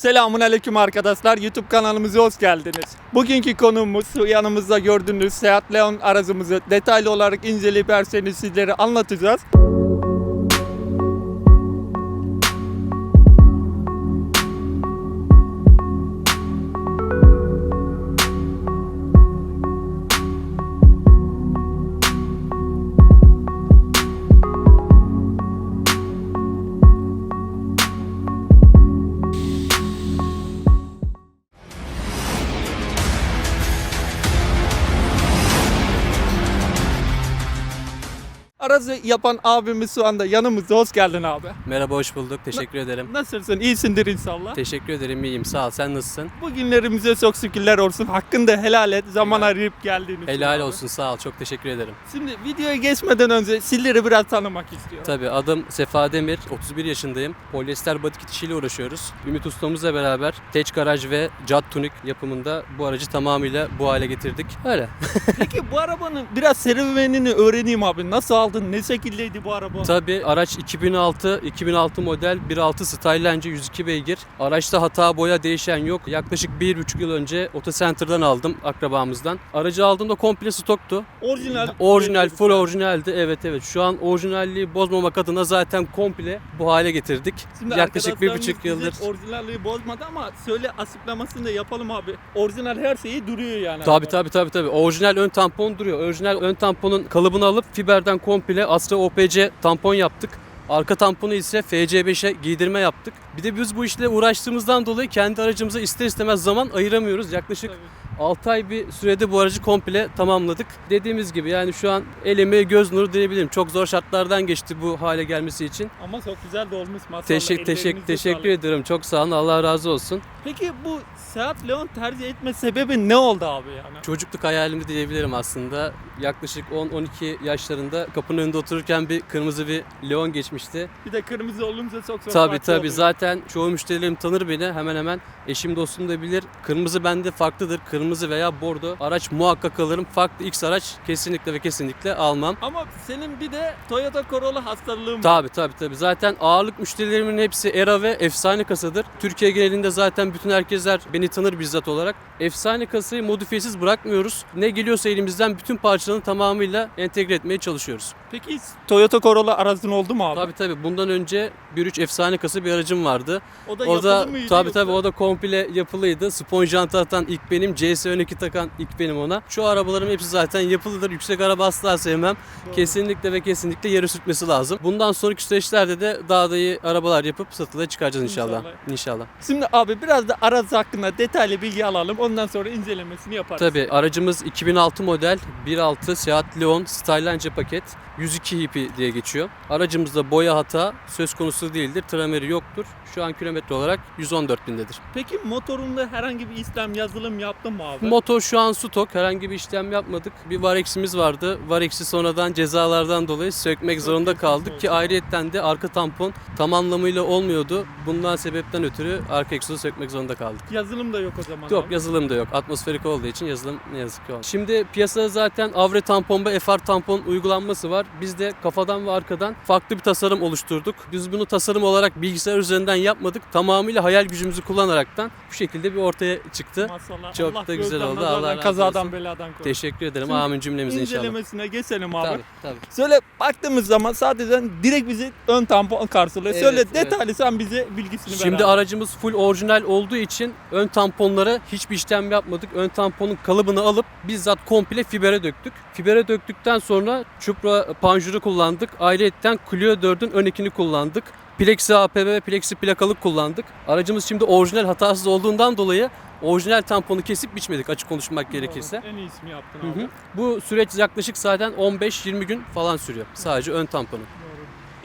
Selamun aleyküm arkadaşlar. YouTube kanalımıza hoş geldiniz. Bugünkü konuğumuz yanımızda gördüğünüz Seat Leon aracımızı detaylı olarak inceleyip her şeyini sizlere anlatacağız. Aracı yapan abimiz şu anda yanımızda. Hoş geldin abi. Merhaba hoş bulduk. Teşekkür ederim. Nasılsın? İyisindir inşallah. Teşekkür ederim. iyiyim. Sağ ol. Sen nasılsın? Bugünlerimize çok şükürler olsun. Hakkında helal et. Zaman Helal. arayıp geldiğin için Helal abi. olsun. Sağ ol. Çok teşekkür ederim. Şimdi videoya geçmeden önce sizleri biraz tanımak istiyorum. Tabii adım Sefa Demir. 31 yaşındayım. Polyester batik işiyle uğraşıyoruz. Ümit ustamızla beraber Teç Garaj ve Cad Tunik yapımında bu aracı tamamıyla bu hale getirdik. Öyle. Peki bu arabanın biraz serüvenini öğreneyim abi. Nasıl aldın? Ne şekildeydi bu araba? Tabii araç 2006 2006 model 1.6 Style'ence 102 beygir. Araçta hata boya değişen yok. Yaklaşık 1,5 yıl önce Otocenter'dan aldım akrabamızdan. Aracı aldığımda komple stoktu. Orijinal. Orijinal, full orijinaldi. Evet evet. Şu an orijinalliği bozmamak adına zaten komple bu hale getirdik. Şimdi Yaklaşık bir buçuk yıldır. Orijinalliği bozmadı ama söyle açıklamasını da yapalım abi. Orijinal her şeyi duruyor yani. Tabi araba. tabi tabi tabi. Orijinal ön tampon duruyor. Orijinal ön tamponun kalıbını alıp fiberden komple Astra OPC tampon yaptık. Arka tamponu ise FC5'e giydirme yaptık. Bir de biz bu işle uğraştığımızdan dolayı kendi aracımıza ister istemez zaman ayıramıyoruz. Yaklaşık Tabii. 6 ay bir sürede bu aracı komple tamamladık. Dediğimiz gibi yani şu an elime göz nuru diyebilirim. Çok zor şartlardan geçti bu hale gelmesi için. Ama çok güzel de olmuş maşallah. Teşekkür teşekkür teşekkür ederim. Çok sağ olun. Allah razı olsun. Peki bu Seat Leon tercih etme sebebi ne oldu abi yani? Çocukluk hayalimdi diyebilirim aslında. Yaklaşık 10-12 yaşlarında kapının önünde otururken bir kırmızı bir Leon geçmişti. Bir de kırmızı olunca çok çok Tabii tabii oluyor. zaten çoğu müşterilerim tanır beni hemen hemen. Eşim dostum da bilir. Kırmızı bende farklıdır. Kırmızı veya bordo. Araç muhakkak alırım. Farklı X araç kesinlikle ve kesinlikle almam. Ama senin bir de Toyota Corolla hastalığın var. Tabii tabii tabii. Zaten ağırlık müşterilerimin hepsi ERA ve efsane kasadır. Türkiye genelinde zaten bütün herkesler beni tanır bizzat olarak. Efsane kasayı modifiyesiz bırakmıyoruz. Ne geliyorsa elimizden bütün parçalarını tamamıyla entegre etmeye çalışıyoruz. Peki Toyota Corolla aracın oldu mu abi? Tabii tabii. Bundan önce 1.3 efsane kası bir aracım vardı. O da O da yapılı mıydı tabii yoksa? tabii o da komple yapılıydı. Spon janta atan ilk benim, CS ön takan ilk benim ona. Şu arabalarım hepsi zaten yapılıdır. Yüksek araba asla sevmem. Doğru. Kesinlikle ve kesinlikle yere sürtmesi lazım. Bundan sonraki süreçlerde de daha da iyi arabalar yapıp satılığa çıkaracağız inşallah. İnşallah. İnşallah. Şimdi abi biraz da aracı hakkında detaylı bilgi alalım. Ondan sonra incelemesini yaparız. Tabii aracımız 2006 model 1.6 Seat Leon Style'ence paket 102 hipi diye geçiyor. Aracımızda boya hata söz konusu değildir. Trameri yoktur. Şu an kilometre olarak 114 bindedir. Peki motorunda herhangi bir işlem yazılım yaptın mı abi? Motor şu an stok. Herhangi bir işlem yapmadık. Bir Varex'imiz vardı. Varex'i sonradan cezalardan dolayı sökmek zorunda kaldık ki ayrıyetten de arka tampon tam anlamıyla olmuyordu. Bundan sebepten ötürü arka egzozu sökmek zorunda kaldık. yazılım da yok o zaman. Yok abi. yazılım da yok. Atmosferik olduğu için yazılım ne yazık ki olmuyor. Şimdi piyasada zaten Avre tampon ve FR tampon uygulanması var. Biz de kafadan ve arkadan farklı bir tasarım oluşturduk. Biz bunu tasarım olarak bilgisayar üzerinden yapmadık. Tamamıyla hayal gücümüzü kullanaraktan bu şekilde bir ortaya çıktı. Maşallah. Çok Allah da güzel oldu. Allah razı kazadan olsun. beladan korusun. Teşekkür ederim. Şimdi Amin cümlemize inşallah. İncelemesine geçelim abi. Tabii tabii. Şöyle baktığımız zaman sadece direkt bizi ön tampon karşılıyor. Evet, Şöyle evet. detaylı sen bize bilgisini ver Şimdi abi. aracımız full orijinal olduğu için ön tamponlara hiçbir işlem yapmadık. Ön tamponun kalıbını alıp bizzat komple fibere döktük. Fibere döktükten sonra çupra panjuru kullandık. Ayrıyetten Clio 4'ün ön ekini kullandık. Plexi APB ve Plexi plakalık kullandık. Aracımız şimdi orijinal hatasız olduğundan dolayı orijinal tamponu kesip biçmedik açık konuşmak gerekirse. Doğru. En iyisini yaptın Hı abi. hı. Bu süreç yaklaşık zaten 15-20 gün falan sürüyor. Sadece ön tamponu.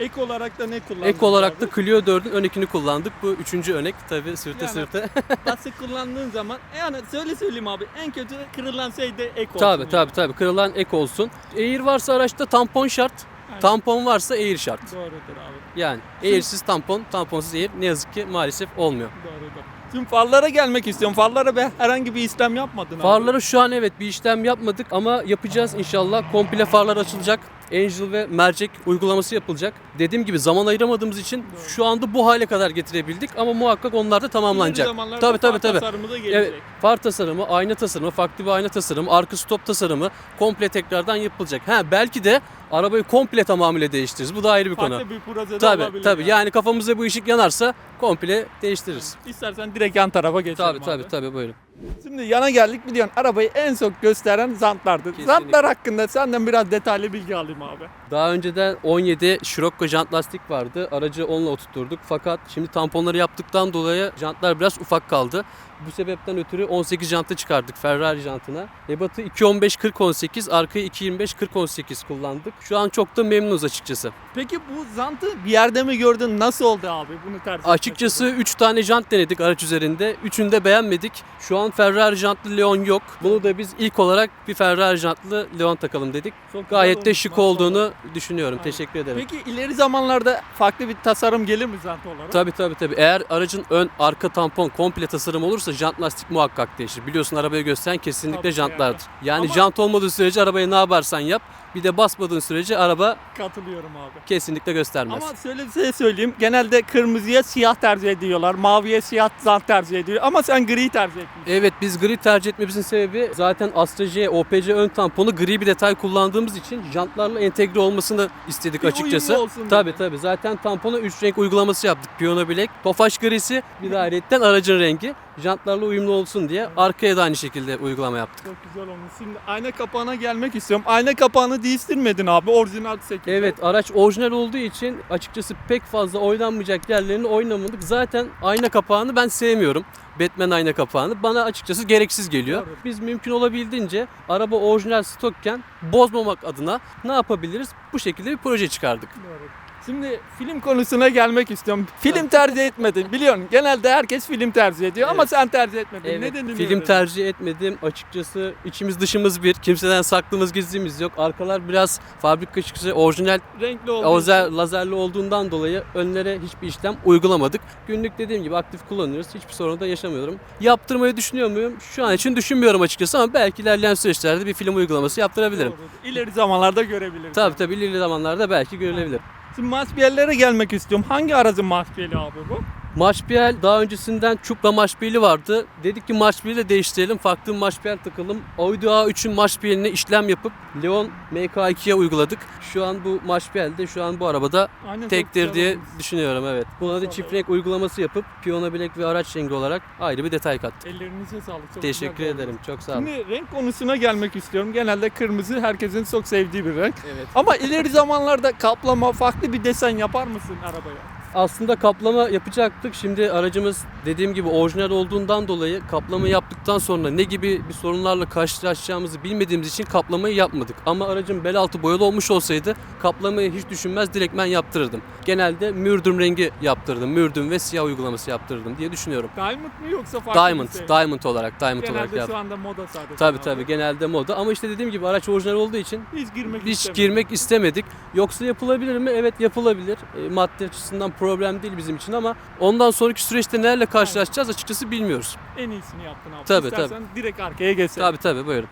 Ek olarak da ne kullandın? Ek olarak da? Clio 4'ün ön ekini kullandık. Bu üçüncü önek tabii sürte Yani sürte. lastik kullandığın zaman yani söyle söyleyeyim abi en kötü kırılan şey de ek olsun. Tabii yani. tabii tabii kırılan ek olsun. Air varsa araçta tampon şart. Aynen. Tampon varsa air şart. Doğrudur abi. Yani airsiz tampon, tamponsuz air ne yazık ki maalesef olmuyor. Doğrudur. Şimdi farlara gelmek istiyorum. Farlara be herhangi bir işlem yapmadın abi. Farları şu an evet bir işlem yapmadık ama yapacağız inşallah. Komple farlar açılacak. Angel ve mercek uygulaması yapılacak. Dediğim gibi zaman ayıramadığımız için Doğru. şu anda bu hale kadar getirebildik ama muhakkak onlar da tamamlanacak. Tabii tabii far tabii. tasarımı da gelecek. Evet, far tasarımı, ayna tasarımı, farklı bir ayna tasarımı, arka stop tasarımı komple tekrardan yapılacak. Ha belki de arabayı komple tamamıyla değiştiririz. Bu da ayrı bir konu. Farklı bir proje de Tabii olabilir. tabii. Yani kafamızda bu ışık yanarsa komple değiştiririz. İstersen direkt yan tarafa geçelim Tabii tabii abi. tabii buyurun. Şimdi yana geldik biliyorsun arabayı en çok gösteren jantlardı. Kesinlikle. Jantlar hakkında senden biraz detaylı bilgi alayım abi. Daha önceden 17 Scirocco jant lastik vardı. Aracı onunla oturtturduk. Fakat şimdi tamponları yaptıktan dolayı jantlar biraz ufak kaldı. Bu sebepten ötürü 18 jantı çıkardık Ferrari jantına. Ebatı 2.15 40 18, arkayı 2.25 40 18 kullandık. Şu an çok da memnunuz açıkçası. Peki bu jantı bir yerde mi gördün? Nasıl oldu abi bunu tercih Açıkçası 3 tane jant denedik araç üzerinde. Üçünü de beğenmedik. Şu an Ferrari jantlı Leon yok. Bunu da biz ilk olarak bir Ferrari jantlı Leon takalım dedik. Çok Gayet de şık olduğunu düşünüyorum. Aynen. Teşekkür ederim. Peki ileri zamanlarda farklı bir tasarım gelir mi jant olarak? Tabii tabii tabii. Eğer aracın ön arka tampon komple tasarım olursa jant lastik muhakkak değişir. Biliyorsun arabayı gösteren kesinlikle Tabii jantlardır. Yani Ama- jant olmadığı sürece arabayı ne yaparsan yap. Bir de basmadığın sürece araba Katılıyorum abi. kesinlikle göstermez. Ama şöyle bir şey söyleyeyim. Genelde kırmızıya siyah tercih ediyorlar. Maviye siyah jant tercih ediyor. Ama sen gri tercih etmişsin. Evet biz gri tercih etmemizin sebebi zaten Astra J, OPC ön tamponu gri bir detay kullandığımız için jantlarla entegre olmasını istedik Bir açıkçası. uyumlu olsun Tabii dedi. tabii zaten tampona 3 renk uygulaması yaptık. Piyano bilek, tofaş grisi bir de ayrıyetten aracın rengi. Jantlarla uyumlu olsun diye arkaya da aynı şekilde uygulama yaptık. Çok güzel olmuş. Şimdi ayna kapağına gelmek istiyorum. Ayna kapağını değiştirmedin abi. Orijinal şekilde. Evet araç orijinal olduğu için açıkçası pek fazla oynanmayacak yerlerini oynamadık. Zaten ayna kapağını ben sevmiyorum. Batman ayna kapağını bana açıkçası gereksiz geliyor. Doğru. Biz mümkün olabildiğince araba orijinal stokken bozmamak adına ne yapabiliriz? Bu şekilde bir proje çıkardık. Doğru. Şimdi film konusuna gelmek istiyorum. Film tercih etmedin. Biliyorsun genelde herkes film tercih ediyor ama Evet. sen tercih etmedin. Evet, Nedenini film öğrenelim. tercih etmedim. Açıkçası içimiz dışımız bir. Kimseden saklımız gizlimiz yok. Arkalar biraz fabrika çıkışı orijinal renkli olduğu Ozer, için. lazerli olduğundan dolayı önlere hiçbir işlem uygulamadık. Günlük dediğim gibi aktif kullanıyoruz. Hiçbir sorun da yaşamıyorum. Yaptırmayı düşünüyor muyum? Şu an için düşünmüyorum açıkçası ama belki ilerleyen süreçlerde bir film uygulaması yaptırabilirim. İleri zamanlarda görebiliriz. Tabii tabii ilerili zamanlarda belki görülebilir. Şimdi Masbiyellere gelmek istiyorum. Hangi aracın Masbiyeli abi bu? Maşpiyel daha öncesinden Çupra Maşpiyeli vardı. Dedik ki Maşpiyeli de değiştirelim. Farklı bir Maşpiyel takalım. Audi A3'ün Maşpiyeline işlem yapıp Leon MK2'ye uyguladık. Şu an bu Maşpiyel de şu an bu arabada Aynen tektir diye olmuş. düşünüyorum evet. Buna da çift renk uygulaması yapıp piyano bilek ve araç rengi olarak ayrı bir detay kattık. Ellerinize sağlık. Çok Teşekkür olmuş. ederim. Çok sağ olun. Şimdi renk konusuna gelmek istiyorum. Genelde kırmızı herkesin çok sevdiği bir renk. Evet. Ama ileri zamanlarda kaplama, farklı bir desen yapar mısın arabaya? Aslında kaplama yapacaktık. Şimdi aracımız dediğim gibi orijinal olduğundan dolayı kaplama yaptıktan sonra ne gibi bir sorunlarla karşılaşacağımızı bilmediğimiz için kaplamayı yapmadık. Ama aracın bel altı boyalı olmuş olsaydı kaplamayı hiç düşünmez direkt ben yaptırırdım. Genelde mürdüm rengi yaptırdım. Mürdüm ve siyah uygulaması yaptırdım diye düşünüyorum. Diamond mı yoksa farklı Diamond, bir şey? Diamond olarak, Diamond olarak Genelde yaptım. şu anda moda sadece. Tabii abi. tabii genelde moda ama işte dediğim gibi araç orijinal olduğu için Hiç girmek hiç istemiyorum. girmek istemedik. Yoksa yapılabilir mi? Evet yapılabilir. E, maddi açısından problem değil bizim için ama ondan sonraki süreçte nelerle karşılaşacağız açıkçası bilmiyoruz. En iyisini yaptın abi. Tabii, İstersen direkt arkaya geçelim. Tabii tabii buyurun.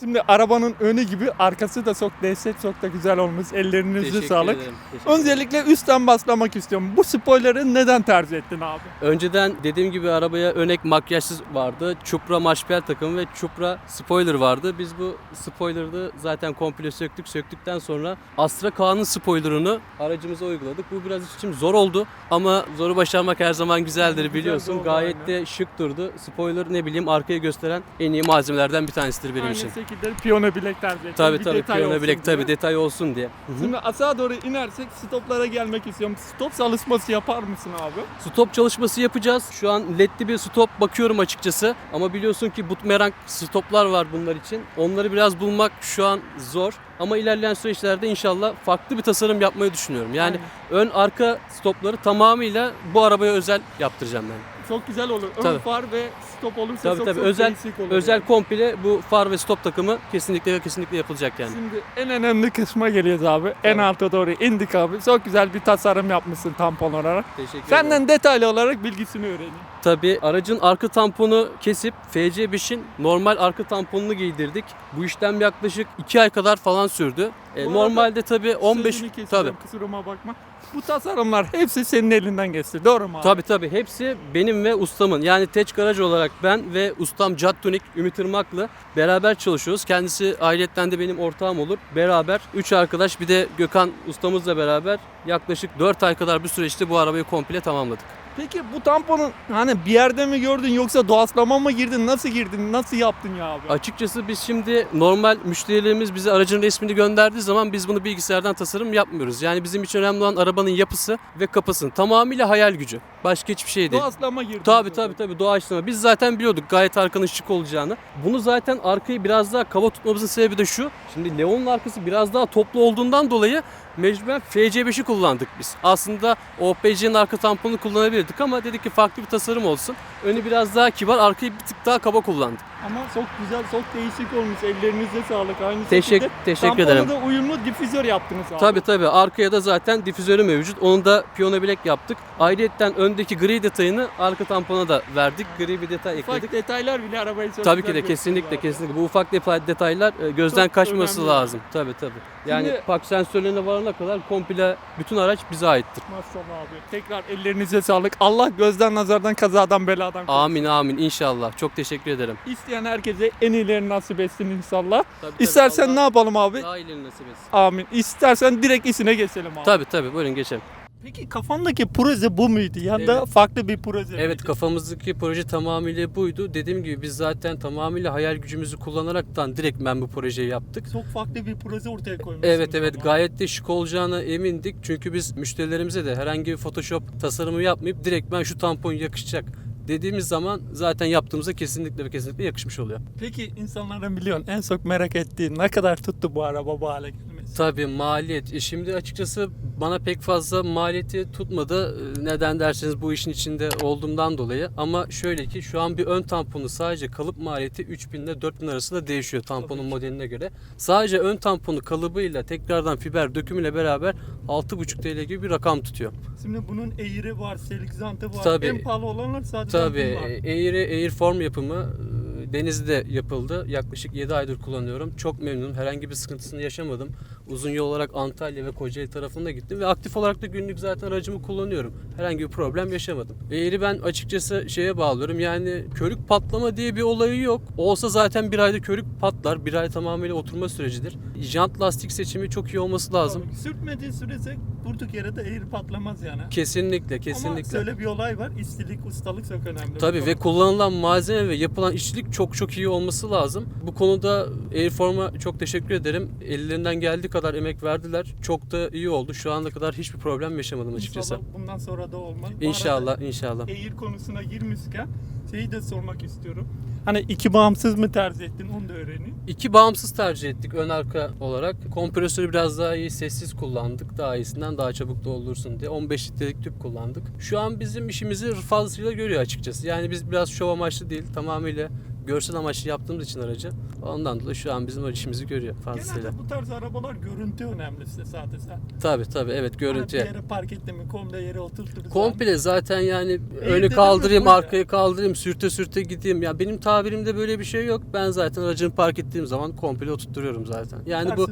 Şimdi arabanın önü gibi arkası da çok dehşet çok da güzel olmuş. Ellerinize Teşekkür sağlık. ederim. Teşekkür. Öncelikle üstten başlamak istiyorum. Bu spoiler'ı neden tercih ettin abi? Önceden dediğim gibi arabaya önek makyajsız vardı. Çupra maşpiyel takımı ve Çupra spoiler vardı. Biz bu spoiler'ı zaten komple söktük. Söktükten sonra Astra K'nın spoiler'ını aracımıza uyguladık. Bu biraz için zor oldu ama zoru başarmak her zaman güzeldir Güzel biliyorsun. oldu, Gayet aynen. de şık durdu. Spoiler ne bileyim arkaya gösteren en iyi malzemelerden bir tanesidir benim Aynı için. şekilde piyano bilek tercih ettim. Tabii Bir tabii detay piyano olsun bilek diye. tabii detay olsun diye. Hı hı. Şimdi aşağı doğru inersek stoplara gelmek istiyorum. Stop çalışması yapar mısın abi? Stop çalışması yapacağız. Şu an ledli bir stop bakıyorum açıkçası. Ama biliyorsun ki boomerang stoplar var bunlar için. Onları biraz bulmak şu an zor. Ama ilerleyen süreçlerde inşallah farklı bir tasarım yapmayı düşünüyorum. Yani ön arka stopları tamamıyla bu arabaya özel yaptıracağım ben. Çok güzel olur. Ön Tabii. far ve stop olursa Tabii çok tabii çok özel olur. özel yani. komple bu far ve stop takımı kesinlikle ve kesinlikle yapılacak yani. Şimdi en önemli kısma geliyoruz abi. En Tabii. alta doğru indik abi. Çok güzel bir tasarım yapmışsın tampon olarak. Teşekkür ederim. Senden detaylı olarak bilgisini öğreneyim. Tabii aracın arka tamponu kesip FC5'in normal arka tamponunu giydirdik. Bu işlem yaklaşık 2 ay kadar falan sürdü. E, normalde tabii 15 Sözünü keseceğim, tabii. Kusuruma bakma. Bu tasarımlar hepsi senin elinden geçti. Doğru mu abi? Tabii tabii hepsi benim ve ustamın. Yani Teç Garaj olarak ben ve ustam Cattunik Ümit Irmak'la beraber çalışıyoruz. Kendisi ayrıyetten de benim ortağım olur. Beraber 3 arkadaş bir de Gökhan ustamızla beraber yaklaşık 4 ay kadar bir süreçte bu arabayı komple tamamladık. Peki bu tamponu hani bir yerde mi gördün yoksa doğaçlama mı girdin? Nasıl girdin? Nasıl yaptın ya abi? Açıkçası biz şimdi normal müşterilerimiz bize aracın resmini gönderdiği zaman biz bunu bilgisayardan tasarım yapmıyoruz. Yani bizim için önemli olan arabanın yapısı ve kapısının tamamıyla hayal gücü. Başka hiçbir şey değil. Doğaçlama girdin. Tabii tabii tabii doğaçlama. Biz zaten biliyorduk gayet arkanın şık olacağını. Bunu zaten arkayı biraz daha kaba tutmamızın sebebi de şu. Şimdi Leon'un arkası biraz daha toplu olduğundan dolayı mecburen FC5'i kullandık biz. Aslında OPC'nin arka tamponunu kullanabilirdik ama dedik ki farklı bir tasarım olsun. Önü biraz daha kibar, arkayı bir tık daha kaba kullandık. Ama çok güzel, çok değişik olmuş. Ellerinize sağlık. Aynı Teşekkür- şekilde teşekkür ederim. da uyumlu difüzör yaptınız abi. Tabii tabii arkaya da zaten difüzörü mevcut. Onu da piyano bilek yaptık. Ayrıyetten öndeki gri detayını arka tampona da verdik. Gri bir detay ekledik. Ufak detaylar bile arabayı çok Tabii ki de kesinlikle abi. kesinlikle. Bu ufak detay- detaylar e, gözden Çok kaçması önemli. lazım. Tabii tabii. Yani Şimdi- park sensörlerine varana kadar komple bütün araç bize aittir. Maşallah abi. Tekrar ellerinize sağlık. Allah gözden nazardan kazadan beladan korusun. Amin amin inşallah. Çok teşekkür ederim. İsteyen herkese en iyilerini nasip etsin inşallah. Tabii, tabii, İstersen Allah ne yapalım abi? Daha iyilerini nasip etsin. Amin. İstersen direkt işine geçelim abi. Tabii tabii buyurun geçelim. Peki kafandaki proje bu muydu? Ya da Evet. farklı bir proje Evet miydi? kafamızdaki proje tamamıyla buydu. Dediğim gibi biz zaten tamamıyla hayal gücümüzü kullanaraktan direkt ben bu projeyi yaptık. Çok farklı bir proje ortaya koymuşsunuz. Evet evet ama. gayet de şık olacağına emindik. Çünkü biz müşterilerimize de herhangi bir Photoshop tasarımı yapmayıp direkt ben şu tampon yakışacak dediğimiz zaman zaten yaptığımızda kesinlikle ve kesinlikle yakışmış oluyor. Peki insanların biliyorsun en çok merak ettiği ne kadar tuttu bu araba bu hale gelmesi? Tabii maliyet. E Şimdi açıkçası bana pek fazla maliyeti tutmadı. E, Neden derseniz bu işin içinde olduğumdan dolayı. Ama şöyle ki şu an bir ön tamponu sadece kalıp maliyeti 3000 ile 4000 arasında değişiyor tamponun modeline göre. Sadece ön tamponu kalıbıyla tekrardan fiber dökümüyle beraber 6,5 TL gibi bir rakam tutuyor. Şimdi bunun eğri var, selik zantı var. Tabii. En pahalı olanlar sadece Tabii var. e, Air, Airform yapımı e, Denizli'de yapıldı. Yaklaşık 7 aydır kullanıyorum. Çok memnunum. Herhangi bir sıkıntısını yaşamadım. Uzun yol olarak Antalya ve Kocaeli tarafına gittim ve aktif olarak da günlük zaten aracımı kullanıyorum. Herhangi bir problem yaşamadım. Air'i ben açıkçası şeye bağlıyorum. Yani körük patlama diye bir olayı yok. Olsa zaten bir ayda körük patlar. Bir ay tamamıyla oturma sürecidir. Jant lastik seçimi çok iyi olması lazım. Tabii. Sürtmediği sürece durduk yere de eğri patlamaz yani. Kesinlikle, Ama kesinlikle. şöyle bir olay var. İstilik, ustalık çok önemli. Tabii ve kullanılan malzeme ve yapılan işçilik çok çok iyi olması lazım. Bu konuda Airform'a çok teşekkür ederim. Ellerinden geldiği kadar emek verdiler. Çok da iyi oldu. Şu ana kadar hiçbir problem yaşamadım açıkçası. İnşallah bundan sonra da olmaz. Bu İnşallah, arada inşallah. Eğir konusuna girmişken şeyi de sormak istiyorum. Hani iki bağımsız mı tercih ettin onu da öğreneyim. İki bağımsız tercih ettik ön arka olarak. Kompresörü biraz daha iyi sessiz kullandık. Daha iyisinden daha çabuk doldursun diye. 15 litrelik tüp kullandık. Şu an bizim işimizi fazlasıyla görüyor açıkçası. Yani biz biraz şov amaçlı değil tamamıyla görsel amaçlı yaptığımız için aracı. Ondan dolayı şu an bizim işimizi görüyor fazlasıyla. Genelde bu tarz arabalar görüntü önemli size sadece. Tabii tabii evet Hani görüntüye. bir yere park etti mi komple yere oturturuz. Komple zaten yani önü kaldırayım, Bu ya. arkayı kaldırayım, sürte sürte gideyim. Ya benim tabirimde böyle bir şey yok. Ben zaten aracımı park ettiğim zaman komple oturtturuyorum zaten. Yani bu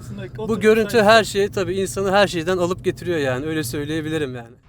bu görüntü her şeyi tabii insanı her şeyden alıp getiriyor yani. Öyle söyleyebilirim yani.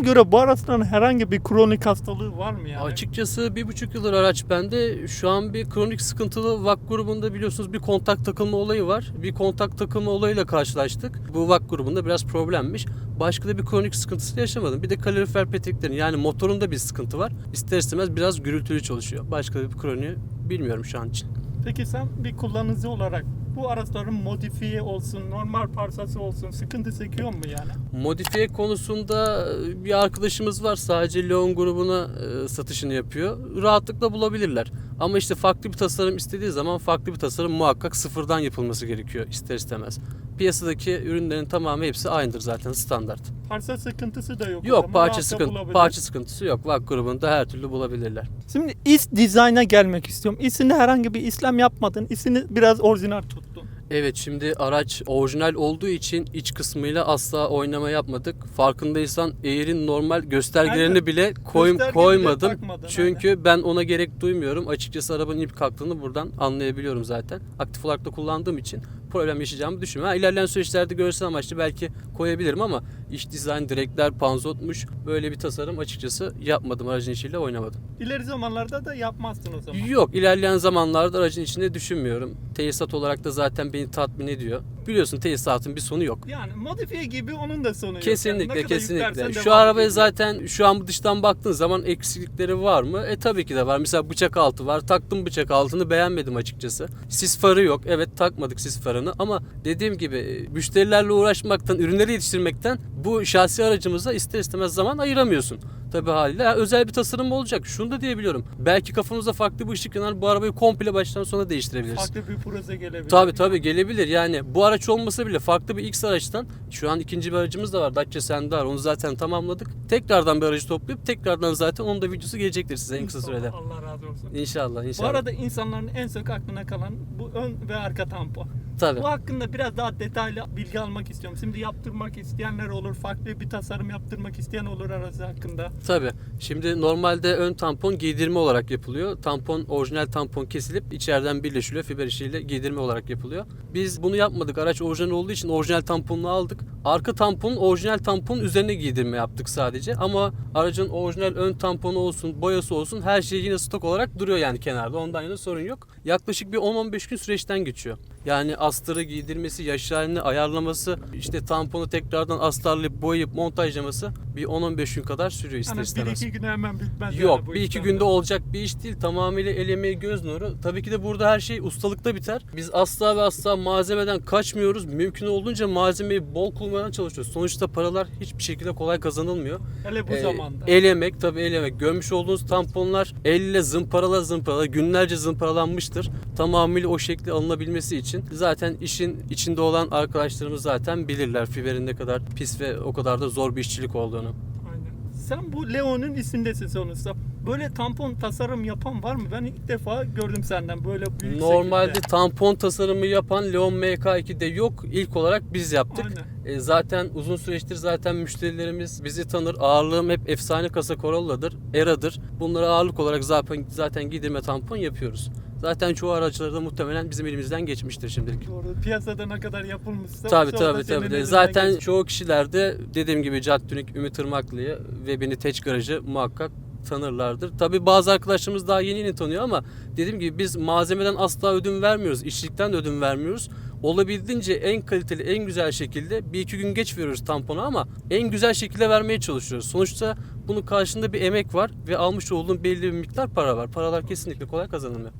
Göre bu araçların herhangi bir kronik hastalığı var mı yani? Açıkçası bir buçuk yıldır araç bende. Şu an bir kronik sıkıntılı VAK grubunda biliyorsunuz bir kontak takılma olayı var. Bir kontak takılma olayıyla karşılaştık. Bu VAK grubunda biraz problemmiş. Başka da bir kronik sıkıntısı yaşamadım. Bir de kalorifer peteklerin yani motorunda bir sıkıntı var. İster istemez biraz gürültülü çalışıyor. Başka bir kroniği bilmiyorum şu an için. Peki sen bir kullanıcı olarak bu araçların modifiye olsun, normal parsası olsun sıkıntı çekiyor mu yani? Modifiye konusunda bir arkadaşımız var sadece Leon grubuna e, satışını yapıyor. Rahatlıkla bulabilirler. Ama işte farklı bir tasarım istediği zaman farklı bir tasarım muhakkak sıfırdan yapılması gerekiyor ister istemez. Piyasadaki ürünlerin tamamı hepsi aynıdır zaten standart. Parça sıkıntısı da yok. Yok parça sıkıntı bulabilir. parça sıkıntısı yok. VAK grubunda her türlü bulabilirler. Şimdi is dizayna gelmek istiyorum. İsinde herhangi bir işlem yapmadın. İsini biraz orijinal tuttun. Evet şimdi araç orijinal olduğu için iç kısmıyla asla oynama yapmadık. Farkındaysan Air'in normal göstergelerini Aynen. bile koy, bile koymadım. takmadın, Çünkü ben ona gerek duymuyorum. Açıkçası arabanın ip kalktığını buradan anlayabiliyorum zaten. Aktif olarak da kullandığım için problem yaşayacağımı düşünmüyorum. Ha, ilerleyen süreçlerde görsel amaçlı belki koyabilirim ama iç dizayn, direkler, panzotmuş böyle bir tasarım açıkçası yapmadım. Aracın içiyle oynamadım. İleri zamanlarda da yapmazsın o zaman. Yok ilerleyen zamanlarda aracın içinde düşünmüyorum. Tesisat olarak da zaten beni tatmin ediyor. Biliyorsun tesisatın bir sonu yok. Yani modifiye gibi onun da sonu yok. Yani Kesinlikle kadar kesinlikle. Şu arabaya ediyor. zaten şu an dıştan baktığın zaman eksiklikleri var mı? E tabii ki de var. Mesela bıçak altı var. Taktım bıçak altını beğenmedim açıkçası. Sis farı yok. Evet takmadık sis farını ama dediğim gibi e, müşterilerle uğraşmaktan, ürünleri yetiştirmekten bu şahsi aracımıza ister istemez zaman ayıramıyorsun. Tabii haliyle Ya özel bir tasarım olacak. Şunu da diyebiliyorum. Belki kafanızda farklı bir ışık yanar. Bu arabayı komple baştan sona değiştirebiliriz. Farklı bir proje gelebilir. Tabii tabii gelebilir. Yani bu araç olmasa bile farklı bir X araçtan şu an ikinci bir aracımız da var. Dacia Sandero. Onu zaten tamamladık. Tekrardan bir aracı toplayıp tekrardan zaten onun da videosu gelecektir size en kısa sürede. Allah razı olsun. İnşallah Bu inşallah. arada insanların en çok aklına kalan bu ön ve arka tampon. tabii. Bu hakkında biraz daha detaylı bilgi almak istiyorum. Şimdi yaptırmak isteyenler olur, farklı bir tasarım yaptırmak isteyen olur aracı hakkında. Tabii. Şimdi normalde ön tampon giydirme olarak yapılıyor. Tampon orijinal tampon kesilip içeriden birleşiliyor. Fiber işiyle giydirme olarak yapılıyor. Biz bunu yapmadık. Araç orijinal olduğu için orijinal tamponunu aldık. Arka tamponun orijinal tamponun üzerine giydirme yaptık sadece. Ama aracın orijinal ön tamponu olsun, boyası olsun her şey yine stok olarak duruyor yani kenarda. Ondan yana sorun yok. Yaklaşık bir 10-15 gün süreçten geçiyor. Yani astarı giydirmesi, yaş halini ayarlaması, işte tamponu tekrardan astarlayıp boyayıp montajlaması bir 10-15 gün kadar sürüyor ister Hani bir iki güne hemen bitmez. Yok yani bir iki günde olacak bir iş değil. Tamamıyla el emeği göz nuru. Tabii ki de burada her şey ustalıkta biter. Biz asla ve asla malzemeden kaçmıyoruz. Mümkün olduğunca malzemeyi bol kullanmaya çalışıyoruz. Sonuçta paralar hiçbir şekilde kolay kazanılmıyor. Hele bu Ee, zamanda. El emek tabii el emek. Görmüş olduğunuz tamponlar elle zımparala zımparala günlerce zımparalanmıştır. Tamamıyla o şekli alınabilmesi için zaten işin içinde olan arkadaşlarımız zaten bilirler fiberin ne kadar pis ve o kadar da zor bir işçilik olduğunu. Aynen. Sen bu Leon'un isimdesin sonuçta. Böyle tampon tasarım yapan var mı? Ben ilk defa gördüm senden böyle büyük Normalde şekilde. tampon tasarımı yapan Leon MK2'de yok. İlk olarak biz yaptık. Aynen. E, zaten uzun süreçtir zaten müşterilerimiz bizi tanır. Ağırlığım hep efsane kasa Corolla'dır, Era'dır. Bunlara ağırlık olarak zaten zaten giydirme tampon yapıyoruz. Zaten çoğu araçları da muhtemelen bizim elimizden geçmiştir şimdilik. Doğru. Piyasada ne kadar yapılmışsa Tabii tabii tabii. Zaten geçmiş. çoğu kişilerde dediğim gibi Caddünik, Ümit Irmaklı'yı ve beni Teç Garajı muhakkak tanırlardır. Tabii bazı arkadaşlarımız daha yeni yeni tanıyor ama dediğim gibi biz malzemeden asla ödün vermiyoruz. işçilikten de ödün vermiyoruz. Olabildiğince en kaliteli, en güzel şekilde bir iki gün geç veriyoruz tamponu ama en güzel şekilde vermeye çalışıyoruz. Sonuçta bunun karşında bir emek var ve almış olduğum belli bir miktar para var. Paralar kesinlikle kolay kazanılmıyor.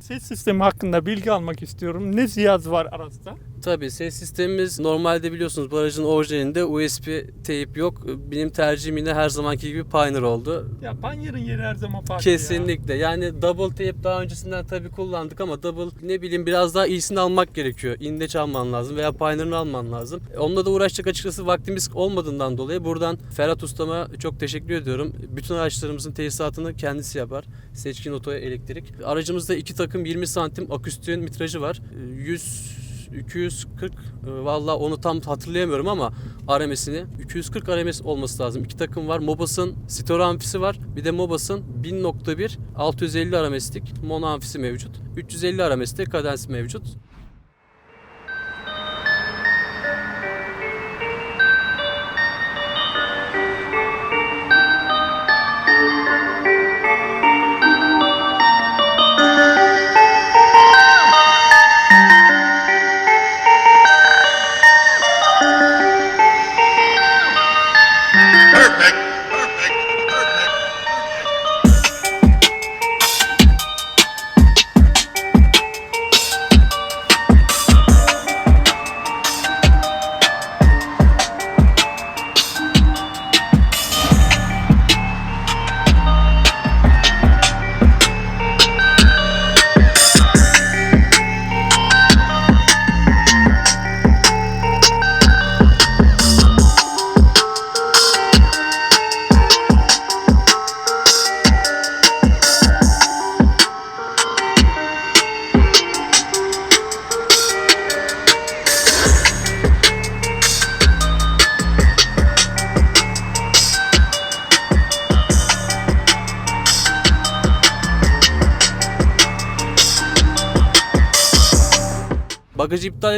Ses sistemi hakkında bilgi almak istiyorum. Ne cihaz var araçta? Tabii ses sistemimiz normalde biliyorsunuz bu aracın orijinalinde USB teyip yok. Benim tercihim yine her zamanki gibi Pioneer oldu. Ya Pioneer'ın yeri her zaman farklı ya. Kesinlikle. Yani double tape daha öncesinden tabii kullandık ama double ne bileyim biraz daha iyisini almak gerekiyor. İndeç alman lazım veya Pioneer'ını alman lazım. Onunla da uğraşacak açıkçası vaktimiz olmadığından dolayı buradan Ferhat Usta'ma çok teşekkür ediyorum. Bütün araçlarımızın tesisatını kendisi yapar. Seçkin Oto Elektrik. Aracımızda iki takım 20 santim aküstüğün mitrajı var. 100 240 e, valla onu tam hatırlayamıyorum ama RMS'ini 240 RMS olması lazım. İki takım var. Mobas'ın stereo amfisi var. Bir de Mobas'ın 1000.1 650 RMS'lik mono amfisi mevcut. 350 RMS'te kadens mevcut.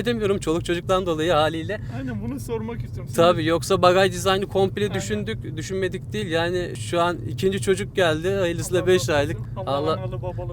Edemiyorum çoluk çocuktan dolayı haliyle. Aynen bunu sormak istiyorum. Tabii yoksa bagaj dizaynı komple Aynen. düşündük, düşünmedik değil. Yani şu an ikinci çocuk geldi. Hayırlısıyla Allah 5 razı aylık. Allah.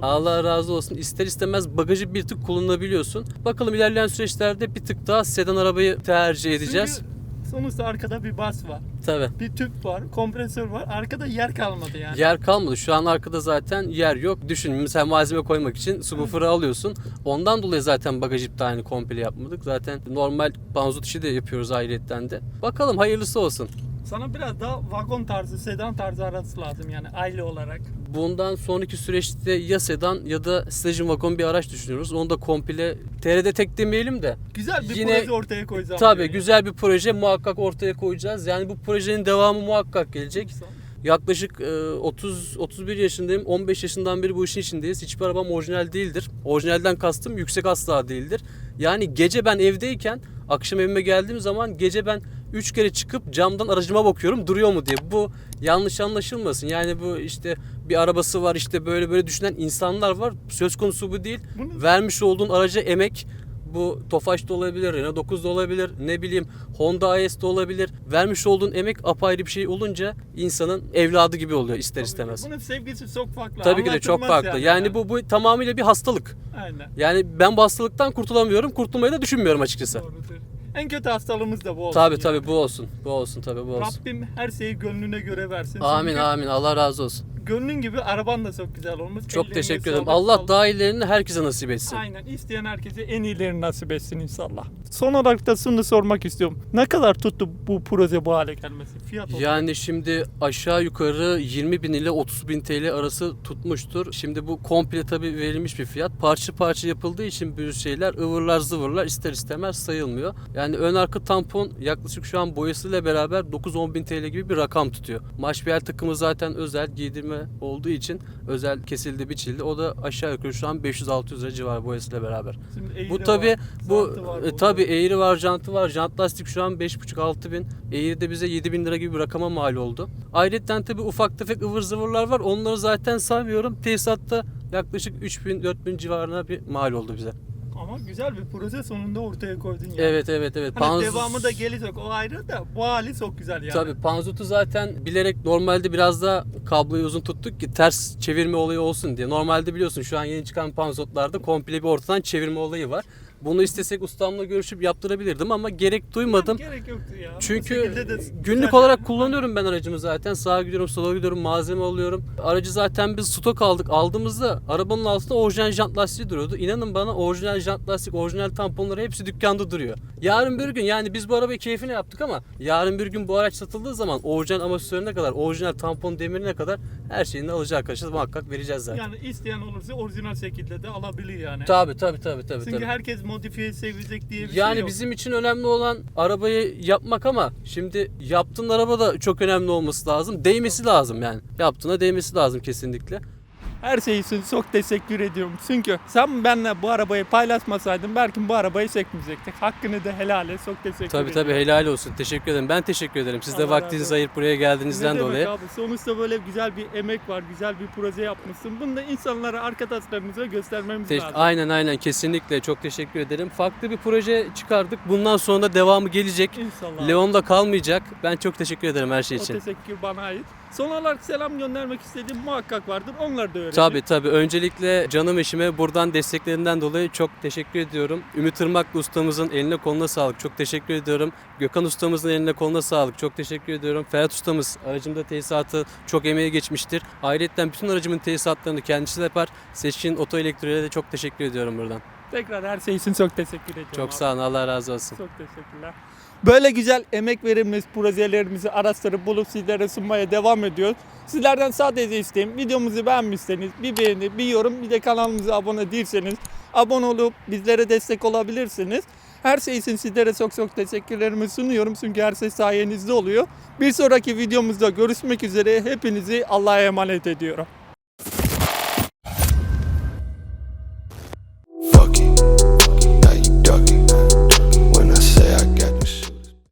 Allah razı olsun. İster istemez bagajı bir tık kullanabiliyorsun. Bakalım ilerleyen süreçlerde bir tık daha sedan arabayı tercih edeceğiz. Çünkü sonuçta arkada bir bas var. Tabii. Bir tüp var, kompresör var. Arkada yer kalmadı yani. Yer kalmadı. Şu an arkada zaten yer yok. Düşün mesela malzeme koymak için subwoofer'ı alıyorsun. Ondan dolayı zaten bagaj iptalini komple yapmadık. Zaten normal panzot işi de yapıyoruz ayrıyetten de. Bakalım hayırlısı olsun. Sana biraz daha vagon tarzı, sedan tarzı arası lazım yani aile olarak. Bundan sonraki süreçte ya sedan ya da station wagon bir araç düşünüyoruz. Onu da komple TRD tek demeyelim de Güzel bir Yine- proje ortaya koyacağım. Tabii diyor güzel bir proje muhakkak ortaya koyacağız. Yani bu projenin devamı muhakkak gelecek. yani. Yaklaşık e, 30 31 yaşındayım. 15 yaşından beri bu işin içindeyiz. Hiçbir arabam orijinal değildir. Orijinalden kastım yüksek asla değildir. Yani gece ben evdeyken akşam evime geldiğim zaman gece ben 3 kere çıkıp camdan aracıma bakıyorum duruyor mu diye. Bu yanlış anlaşılmasın. Yani bu işte bir arabası var işte böyle böyle düşünen insanlar var. Söz konusu bu değil. Bunu Vermiş olduğun araca emek bu Tofaş da olabilir, Renault 9 da olabilir, ne bileyim Honda IS de olabilir. Vermiş olduğun emek apayrı bir şey olunca insanın evladı gibi oluyor ister istemez. Bunun sevgisi çok farklı. Tabii ki de çok Anlatılmaz farklı. Yani bu bu tamamıyla bir hastalık. Aynen. Yani ben bu hastalıktan kurtulamıyorum, kurtulmayı da düşünmüyorum açıkçası. Doğrudur. En kötü hastalığımız da bu olsun. Tabii yani. tabii bu olsun. Bu olsun tabii bu olsun. Rabbim her şeyi gönlüne göre versin. Amin Çünkü amin. Allah razı olsun. Gönlün gibi araban da çok güzel olmuş. Çok Ellerine teşekkür sağlık. ederim. Allah daha iyilerini herkese nasip etsin. Aynen. İsteyen herkese en iyilerini nasip etsin inşallah. Son olarak da şunu sormak istiyorum. Ne kadar tuttu bu proje bu hale gelmesi? Fiyat. Yani şimdi aşağı yukarı 20 bin ile 30 bin TL arası tutmuştur. Şimdi bu komple tabii verilmiş bir fiyat. Parça parça yapıldığı için bir şeyler ıvırlar zıvırlar ister istemez sayılmıyor. Yani ön arka tampon yaklaşık şu an boyasıyla beraber 9-10 bin TL gibi bir rakam tutuyor. Maşbiyel takımı zaten özel giydirme olduğu için özel kesildi biçildi. O da aşağı yukarı şu an 500-600 lira civarı boyasıyla beraber. Şimdi Bu tabi bu e, tabi eğri var, jantı var. Jant lastik şu an 5,5-6 bin. Eğri de bize 7 bin lira gibi bir rakama mal oldu. Ayrıca tabi ufak tefek ıvır zıvırlar var. Onları zaten saymıyorum. Tesisatta yaklaşık 3 bin 4 bin civarına bir mal oldu bize. Ama güzel bir proje sonunda ortaya koydun yani. Evet evet evet. Hani Panz- devamı da gelecek o ayrı da bu hali çok güzel yani. Tabii panzotu zaten bilerek normalde biraz da kabloyu uzun tuttuk ki ters çevirme olayı olsun diye. Normalde biliyorsun şu an yeni çıkan panzotlarda komple bir ortadan çevirme olayı var. Bunu istesek ustamla görüşüp yaptırabilirdim ama gerek duymadım. Gerek yoktu ya. Çünkü günlük olarak kullanıyorum ben aracımı zaten. Sağa gidiyorum, sola gidiyorum, malzeme alıyorum. Aracı zaten biz stok aldık. Aldığımızda arabanın altında orijinal jant lastiği duruyordu. İnanın bana orijinal jant lastik, orijinal tamponları hepsi dükkanda duruyor. Yarın bir gün yani biz bu arabayı keyfine yaptık ama yarın bir gün bu araç satıldığı zaman orijinal amortisörüne kadar, orijinal tampon demirine kadar her şeyini alacağı arkadaşlar muhakkak vereceğiz zaten. Yani isteyen olursa orijinal şekilde de alabilir yani. Tabii tabii tabii tabii. Çünkü tabii. herkes modifiye sevecek diye bir Yani şey yok. bizim için önemli olan arabayı yapmak ama şimdi yaptığın araba da çok önemli olması lazım. Değmesi lazım yani. Yaptığına değmesi lazım kesinlikle. Her şey için çok teşekkür ediyorum. Çünkü sen benimle bu arabayı paylaşmasaydın belki bu arabayı çekmeyecektik. Hakkını da helal et. Çok teşekkür Tabii ederim. tabii helal olsun. Teşekkür ederim. Ben teşekkür ederim. Siz de Allah vaktinizi ayırıp buraya geldiğinizden Ne dolayı. Abi? Sonuçta böyle güzel bir emek var, güzel bir proje yapmışsın. Bunu da insanlara, arkadaşlarımıza göstermemiz Teş- lazım. aynen aynen kesinlikle çok teşekkür ederim. Farklı bir proje çıkardık. Bundan sonra da devamı gelecek. İnşallah. Leon'da kalmayacak. Ben çok teşekkür ederim her şey o için. teşekkür bana ait. Son olarak selam göndermek istediğim muhakkak vardır. Onlar da öğrenin. Tabii tabii. Öncelikle canım eşime buradan desteklerinden dolayı çok teşekkür ediyorum. Ümit Irmaklı ustamızın eline koluna sağlık. Çok teşekkür ediyorum. Gökhan ustamızın eline koluna sağlık. Çok teşekkür ediyorum. Ferhat ustamız aracımda tesisatı çok emeği geçmiştir. Ayrıca bütün aracımın tesisatlarını kendisi yapar. Seçkin Oto Elektronik'e de çok teşekkür ediyorum buradan. Tekrar her şey için çok teşekkür ediyorum. Çok abi. sağ olun. Allah razı olsun. Çok teşekkürler. Böyle güzel emek verilmiş projelerimizi araçları bulup sizlere sunmaya devam ediyoruz. Sizlerden sadece isteğim videomuzu beğenmişseniz bir beğeni, bir yorum, bir de kanalımıza abone değilseniz abone olup bizlere destek olabilirsiniz. Her şey için sizlere çok çok teşekkürlerimi sunuyorum çünkü her şey sayenizde oluyor. Bir sonraki videomuzda görüşmek üzere. Hepinizi Allah'a emanet ediyorum. Fuck.